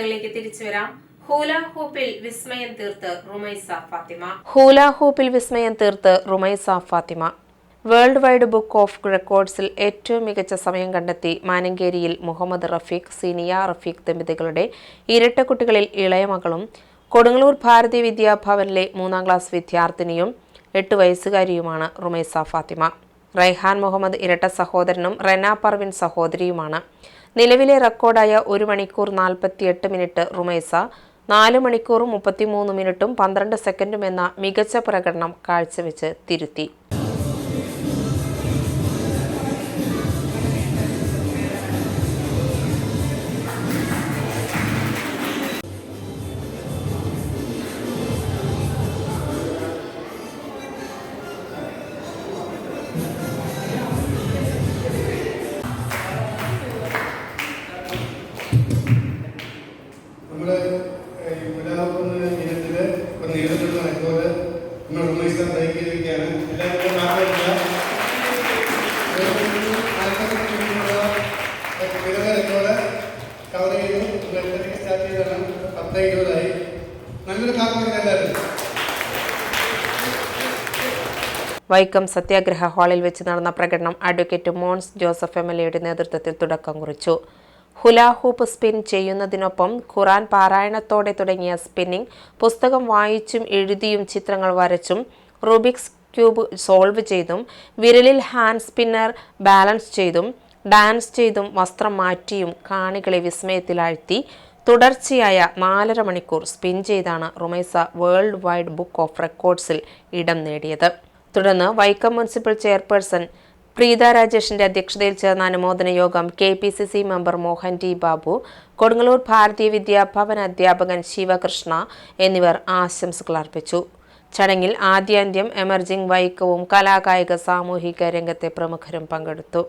വാർത്തകളിലേക്ക് തിരിച്ചു വരാം. ഹൂല ഹൂപ്പിൽ വിസ്മയം തീർത്ത് റുമൈസ ഫാത്തിമ. വിസ്മയം Rumaisa Fathima. World wide book of റെക്കോർഡ്സിൽ ഏറ്റവും മികച്ച സമയം കണ്ടെത്തി മാനങ്കേരിയിൽ മുഹമ്മദ് റഫീഖ് സിനിയ റഫീഖ് ദമ്പതികളുടെ ഇരട്ട കുട്ടികളിൽ ഇളയ മകളും കൊടുങ്ങല്ലൂർ ഭാരതി വിദ്യാഭവനിലെ മൂന്നാം ക്ലാസ് വിദ്യാർത്ഥിനിയും എട്ട് വയസ്സുകാരിയുമാണ് റുമൈസ ഫാത്തിമ. റൈഹാൻ മുഹമ്മദ് ഇരട്ട സഹോദരനും റെന പർവിൻ സഹോദരിയുമാണ്. നിലവിലെ റെക്കോർഡായ ഒരു മണിക്കൂർ നാൽപ്പത്തിയെട്ട് മിനിറ്റ് റുമൈസ നാല് മണിക്കൂറും മുപ്പത്തിമൂന്ന് മിനിറ്റും പന്ത്രണ്ട് സെക്കൻഡും എന്ന മികച്ച പ്രകടനം കാഴ്ചവെച്ച് തിരുത്തി. നമ്മുടെ മുലാഹുന്ന ഇനത്തിൽ ഇപ്പൊ നേരിട്ടുള്ള റെക്കോർഡ് നമ്മൾ ഉമ്മയിസം ബ്രേക്ക് ചെയ്തിരിക്കുകയാണ് എല്ലാവർക്കും വിരത റെക്കോർഡ് കവർ ചെയ്തു. എട്ടരയ്ക്ക് സ്റ്റാർട്ട് ചെയ്തതാണ്. പത്ത് ഇരുപതായി. നല്ലൊരു കാർമിക എല്ലാവരും? വൈക്കം സത്യാഗ്രഹ ഹാളിൽ വെച്ച് നടന്ന പ്രകടനം advocate Mons Joseph M L എയുടെ നേതൃത്വത്തിൽ തുടക്കം കുറിച്ചു. ഹുലാഹൂപ്പ് സ്പിൻ ചെയ്യുന്നതിനൊപ്പം ഖുറാൻ പാരായണത്തോടെ തുടങ്ങിയ സ്പിന്നിംഗ് പുസ്തകം വായിച്ചും എഴുതിയും ചിത്രങ്ങൾ വരച്ചും റൂബിക്സ് ക്യൂബ് സോൾവ് ചെയ്തും വിരലിൽ ഹാൻഡ് സ്പിന്നർ ബാലൻസ് ചെയ്തും ഡാൻസ് ചെയ്തും വസ്ത്രം മാറ്റിയും കാണികളെ വിസ്മയത്തിലാഴ്ത്തി തുടർച്ചയായ നാലര മണിക്കൂർ സ്പിൻ ചെയ്താണ് Rumaisa world wide book of റെക്കോർഡ്സിൽ ഇടം നേടിയത്. തുടർന്ന് വൈക്കം മുനിസിപ്പൽ ചെയർപേഴ്സൺ പ്രീത രാജേഷിന്റെ അധ്യക്ഷതയിൽ ചേർന്ന അനുമോദന യോഗം K P C C member Mohan T Babu Kodungallur Bharatiya Vidya അധ്യാപകൻ ശിവകൃഷ്ണ എന്നിവർ ആശംസകൾ അർപ്പിച്ചു. ചടങ്ങിൽ ആദ്യാന്ത്യം എമർജിംഗ് വൈക്കവും കലാകായിക സാമൂഹിക രംഗത്തെ പ്രമുഖരും പങ്കെടുത്തു.